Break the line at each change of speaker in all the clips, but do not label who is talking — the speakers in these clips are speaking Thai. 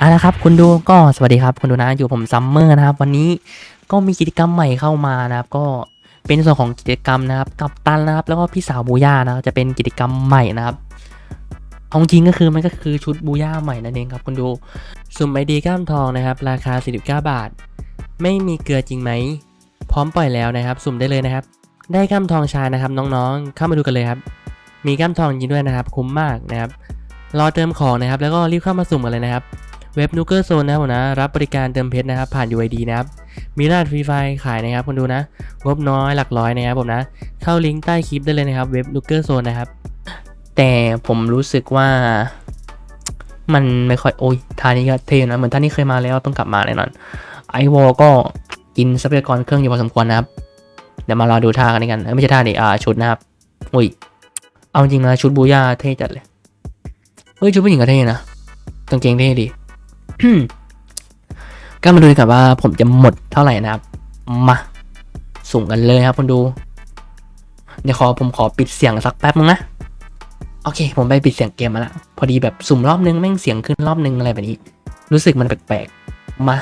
อะนะครับคุณดูก็สวัสดีครับคุณดูนะอยู่ผมซัมเมอร์นะครับ วันนี้ก็มีกิจกรรมใหม่เข้ามานะครับ ก็เป็นส่วนของกิจกรรมนะครับ กับตันนะครับ แล้วก็พี่สาวบูย่านะครับจะเป็นกิจกรรมใหม่นะครับเอาจริงก็คือมันก็คือชุดบูย่าใหม่นั่นเองครับคุณดูสุ่มไอดีก้ามทองนะครับ ราคา 49 บาท ไม่มีเกลือจริงไหมพร้อมปล่อยแล้วนะครับ สุ่มได้เลยนะครับ ได้ก้ามทองชายนะครับ น้องๆ เข้ามาดูกันเลยครับ มีก้ามทองจริงด้วยนะครับ คุ้มมากนะครับ รอเติมของนะครับ แล้วก็รีบเข้ามาสุ่มกันเลยนะครับ เว็บนูเกอร์โซนนะครับผมนะ รับบริการเติมเพชรนะครับ ผ่าน UID นะครับ มีรหัสฟรีไฟขายนะครับคุณดูนะ งบน้อยหลักร้อยนะครับผมนะ เข้าลิงก์ใต้คลิปได้เลยนะครับ เว็บนูเกอร์โซนนะครับ แต่ผมรู้สึกว่ามันไม่ค่อย โอ้ยท่านี้ก็เท่นะ เหมือนท่านี้เคยมาแล้วต้องกลับมาแน่นอนไอวอลก็กินทรัพยากรเครื่องอยู่พอสมควรนะครับ เดี๋ยวมารอดูท่ากันกัน ไม่ใช่ท่าดิอ่าชุดนะครับ อุ้ย เอาจริงนะชุดบูย่าเท่จัดเลย เฮ้ยชุดผู้หญิงก็เท่นะกางเกงเท่ดี ก็มาดูกันว่าผมจะหมดเท่าไหร่นะครับ มาสุ่มกันเลยครับคุณดู เดี๋ยวขอผมขอปิดเสียงสักแป๊บนึงนะโอเค ผมไปปิดเสียงเกมมาละพอดีแบบสุ่มรอบนึงแม่งเสียงขึ้นรอบนึงอะไรแบบนี้ รู้สึกมันแปลกๆ มา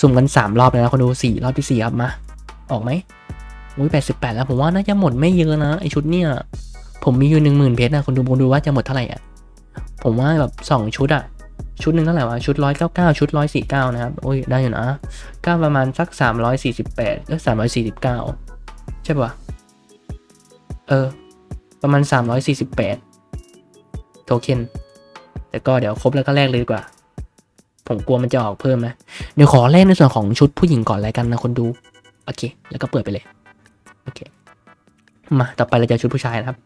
สุ่มกันสามรอบเลยนะคุณดูสี่รอบที่สี่ครับมา ออกไหมอุ้ยแปดสิบแปดแล้วผมว่าน่าจะหมดไม่เยอะนะไอชุดเนี่ย ผมมีอยู่หนึ่งหมื่นเพชรนะคุณดูผมดูว่าจะหมดเท่าไหร่อะ ผมว่าแบบสองชุดอะ ชุดหนึ่งเท่าไหร่วะ ชุดร้อยเก้าเก้าชุดร้อยสี่เก้านะครับ โอ้ย ได้อยู่นะก็ประมาณสักสามร้อยสี่สิบแปดก็สามร้อยสี่สิบเก้าใช่ปะเออ ประมาณสามร้อยสี่สิบแปดโทเค็น แต่ก็เดี๋ยวครบแล้วก็แลกเลยดีกว่า ผมกลัวมันจะออกเพิ่มนะ เดี๋ยวขอแลกในส่วนของชุดผู้หญิงก่อนแล้วกันนะคนดู โอเค แล้วก็เปิดไปเลย โอเค มา ต่อไปเราจะชุดผู้ชายนะครับ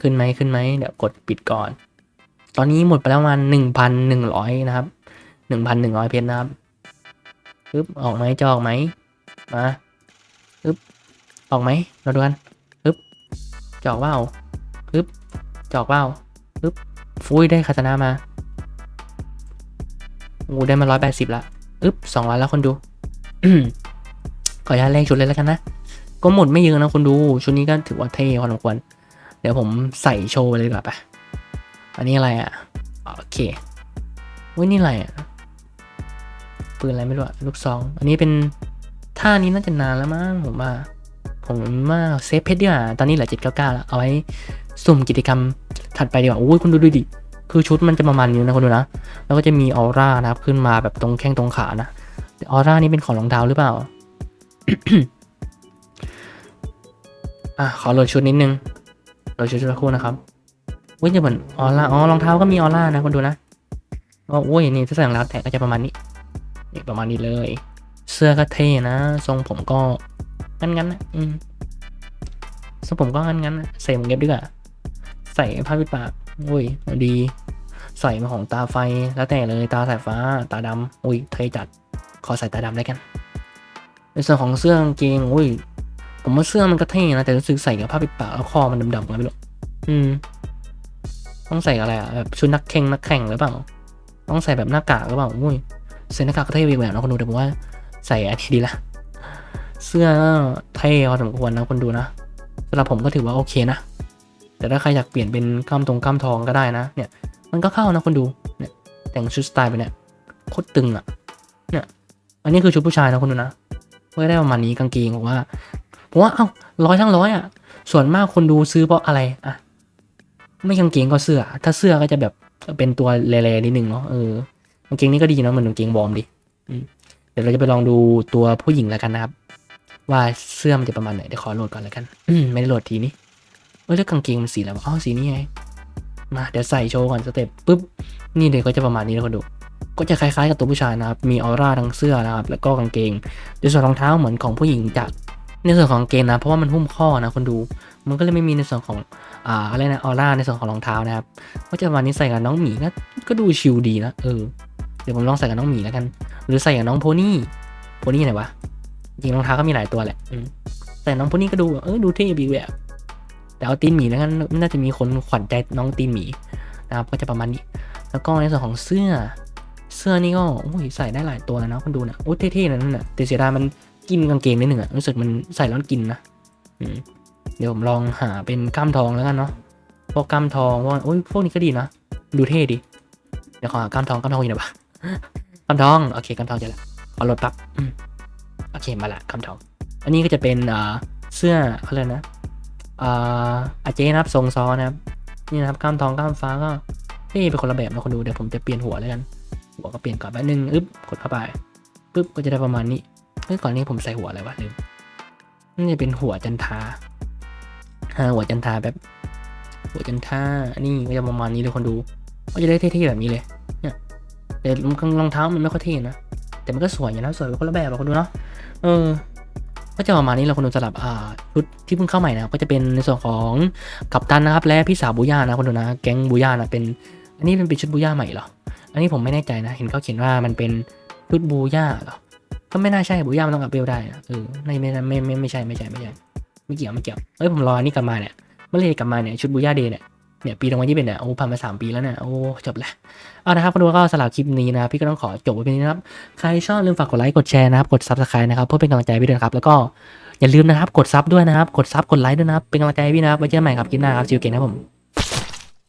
ขึ้นไหมขึ้นไหมเดี๋ยวกดปิดก่อน ตอนนี้หมดไปแล้วประมาณหนึ่งพันหนึ่งร้อยนะครับหนึ่งพันหนึ่งร้อยเพชรนะครับปึ๊บออกไหมจะออกไหมมาปึ๊บออกไหมเราดูกันปึ๊บจอกเปล่าปึ๊บจอกเปล่าปึ๊บฟุ้ยได้คาตานามาโอ้ได้มาร้อยแปดสิบละปึ๊บสองร้อยแล้วคนดูขออนุญาตเลขชุดเลยแล้วกันนะ ก็หมดไม่เยอะนะคนดู ชุดนี้ก็ถือว่าเท่พอสมควร เดี๋ยวผมใส่โชว์ไปเลยดีกว่าไป อันนี้อะไรอะ โอเคอุ้ยนี่อะไรอะ ปืนอะไรไม่รู้อะลูกซอง อันนี้เป็นท่านี้น่าจะนานแล้วมั้งผมว่า ผมว่าเซฟเพชรดีกว่า ตอนนี้เหลือเจ็ดเก้าเก้าแล้ว เอาไว้สุ่มกิจกรรมถัดไปดีกว่าอุ้ยคุณดูดูดิ คือชุดมันจะประมาณนี้นะคุณดูนะ แล้วก็จะมีออร่านะครับขึ้นมาแบบตรงแข้งตรงขานะออร่านี่เป็นของรองเท้าหรือเปล่า อะขอโหลดชุดนิดนึงโหลดชุดสักครู่นะครับ เว้ยจะเหมือนออร่าอ๋อรองเท้าก็มีออร่านะคุณดูนะก็โอ้ยนี่ถ้าใส่รองเท้าแตะก็จะประมาณนี้นี่ประมาณนี้เลย เสื้อก็เท่นะ ทรงผมก็งั้นงั้นๆนะอืมทรงผมก็งั้นงั้นๆนะใส่หมวกเก็บดีกว่าใส่ผ้าปิดปากโอ้ยดี ใส่มาของตาไฟแล้วแต่เลยตาสายฟ้า ตาดำอุ้ยเท่จัดขอใส่ตาดำแล้กันในส่วนของเสื้อกางเกงอุ้ยผมว่าเสื้อมันก็เท่นะแต่รู้สึกใส่กับผ้าปิดปากแล้วคอมันดำๆไงไม่รู้อืม ต้องใส่อะไรอะแบบชุดนักแข่งนักแข่งหรือเปล่า ต้องใส่แบบหน้ากากหรือเปล่าอุ้ยใส่หน้ากากก็เท่ไปอีกแบบนะคนดูแต่ผมว่าใส่อันนี้ดีละเสื้อเท่พอสมควรนะคนดูนะสำหรับผมก็ถือว่าโอเคนะ แต่ถ้าใครอยากเปลี่ยนเป็นกล้ามตรงกล้ามทองก็ได้นะ เนี่ย มันก็เข้านะคนดู เนี่ย แต่งชุดสไตล์ไปเนี่ยโคตรตึงอะ เนี่ย อันนี้คือชุดผู้ชายนะคนดูนะก็ได้ประมาณนี้กางเกงผมว่าผมว่าเอ้าร้อยทั้งร้อยอะ ส่วนมากคนดูซื้อเพราะอะไรอะ ไม่กางเกงก็เสื้อ ถ้าเสื้อก็จะแบบเป็นตัวเละๆนิดนึงเนาะเออกางเกงนี่ก็ดีเนาะเหมือนกางเกงวอร์มดิเดี๋ยวเราจะไปลองดูตัวผู้หญิงแล้วกันนะครับ ว่าเสื้อมันจะประมาณไหนเดี๋ยวขอโหลดก่อนแล้วกันไม่ได้โหลดทีนี้เอ้ยแล้วกางเกงมันสีอะไรวะอ๋อสีนี้ไงมาเดี๋ยวใส่โชว์ก่อนสเต็ปปุ๊บนี่เดี๋ยก็จะประมาณนี้นะคนดูก็จะคล้ายๆกับตัวผู้ชายนะครับ มีออร่าทั้งเสื้อนะครับ แล้วก็กางเกงในส่วนรองเท้าเหมือนของผู้หญิงจะในส่วนของกางเกงนะ เพราะว่ามันหุ้มข้อนะคนดู มันก็เลยไม่มีในส่วนของ อ่าอะไรนะออร่าในส่วนของรองเท้านะครับก็จะวันนี้ใส่กับน้องหมีก็ก็ดูชิลดีนะเออเดี๋ยวผมลองใส่กับน้องหมีแล้วกัน หรือใส่กับน้องโพนี่โพนี่ไหนวะจริงรองเท้าก็มีหลายตัวแหละอืมแต่น้องโพนี่ก็ดูเออดูเท่บีแบบแต่เอาตีนหมีแล้วกันน่าจะมีคนขวัญใจน้องตีนหมีนะครับก็จะประมาณนี้ แล้วก็ในส่วนของเสื้อ เสื้อนี่ก็โอ้ยใส่ได้หลายตัวแล้วนะคุณดูนะโอ้เท่ๆนะนั่นน่ะแต่เสียดายมันกินกางเกงนิดหนึ่งอะรู้สึกมันใส่แล้วกินนะอืม เดี๋ยวผมลองหาเป็นกล้ามทองแล้วกันเนาะพวกกล้ามทองพวกโอ้ยพวกนี้ก็ดีนะ ดูเท่ดี เดี๋ยวขอหากล้ามทองกล้ามทองอยู่ไหนวะคำทองโอเคคำทองเจอแล้วขอโหลดปั๊บอืมโอเคมาละคำทอง อันนี้ก็จะเป็นอ่าเสื้อเขาเลยกนะอ่าอาเจนะครับทรงซ้อนะครับนี่นะครับกล้ามทองกล้ามฟ้าก็นี่เป็นคนละแบบนะคนดูเดี๋ยวผมจะเปลี่ยนหัวแล้วกันหัวก็เปลี่ยนก่อนแป๊บนึงอึ๊บกดเข้าไปปึ๊บก็จะได้ประมาณนี้เฮ้ยก่อนนี้ผมใส่หัวอะไรวะลืมนี่จะเป็นหัวจันทาาหัวจันทาแบบ หัวจันทานี่ก็จะประมาณนี้เลยคนดู ก็จะได้เท่ๆแบบนี้เลย เนี่ยแต่รองเท้ามันไม่ค่อยเท่นะ แต่มันก็สวยอยู่นะสวยเป็นคนละแบบอะคนดูเนาะ เออ ก็จะประมาณนี้เราคนดูสำหรับอ่าชุดที่เพิ่งเข้าใหม่นะครับก็จะเป็นในส่วนของกัปตันนะครับ และพี่สาวบูย่านะคนดูนะ แก๊งบูย่านะเป็น อันนี้เป็นชุดบูย่าใหม่เหรอ อันนี้ผมไม่แน่ใจนะ เห็นเขาเขียนว่ามันเป็นชุดบูย่าเหรอ ก็ไม่น่าใช่บูย่ามันต้องอัพเวลได้นะเออไม่ไม่ไม่ไม่ไม่ใช่ไม่ใช่ไม่ใช่ ไม่เกี่ยวไม่เกี่ยวเอ้ยผมรออันนี้กลับมาเนี่ยเมื่อไหรกลับมาเนี่ยชุดบูย่าเดย์เนี่ยเนี่ยปีตรงวันที่เป็นเนี่ยโอ้ผ่านมาสามปีแล้วเนี่ยโอ้จบแล้วเอานะครับคนดูก็สำหรับคลิปนี้นะพี่ก็ต้องขอจบไว้เพียงนี้นะครับใครชอบลืมฝากกดไลค์กดแชร์นะครับกดซับสไครต์นะครับเพื่อเป็นกำลังใจพี่ด้วยนะครับแล้วก็อย่าลืมนะครับกดซับด้วยนะครับกดซับกดไลค์ด้วยนะครับเป็นกำลังใจพี่นะครับไว้เจอกันใหม่ครับคลิปหน้าครับจิวเก่งนะผม